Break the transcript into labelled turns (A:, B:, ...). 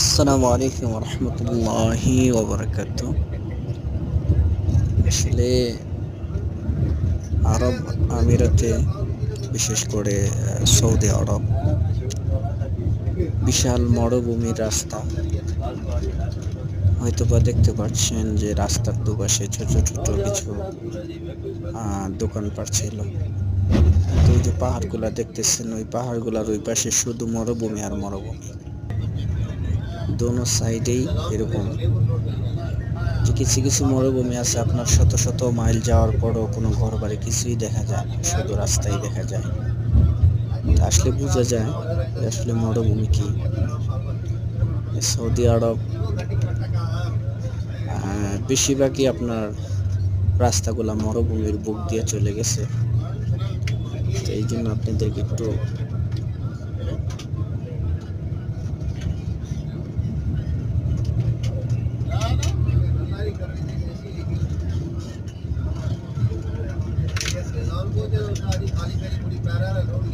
A: আসসালামু আলাইকুম রহমতুল্লাহি ওবরাকাত। আসলে আরব আমিরাতে, বিশেষ করে সৌদি আরব, বিশাল মরুভূমির রাস্তা। হয়তোবা দেখতে পাচ্ছেন যে রাস্তার দুপাশে ছোট ছোট কিছু দোকানপাট ছিল। তো ওই যে পাহাড়গুলা দেখতেছেন, ওই পাহাড়গুলার ওই পাশে শুধু মরুভূমি আর মরুভূমি। দোনো সাইডেই এরকম। যে কিছু কিছু মরুভূমি আছে, আপনার শত শত মাইল যাওয়ার পরও কোনো ঘর বাড়ি কিছুই দেখা যায় শুধু রাস্তাই দেখা যায়। আসলে বোঝা যায় আসলে মরুভূমি কি। সৌদি আরব বেশিরভাগই আপনার রাস্তাগুলা মরুভূমির বুক দিয়ে চলে গেছে। তো এই জন্য আপনাদেরকে একটু ਕੁਝ ਸਾਡੀ ਖਾਲੀ ਮੇਰੀ ਪੂਰੀ ਪੈਰਾ ਲੈ ਲੋ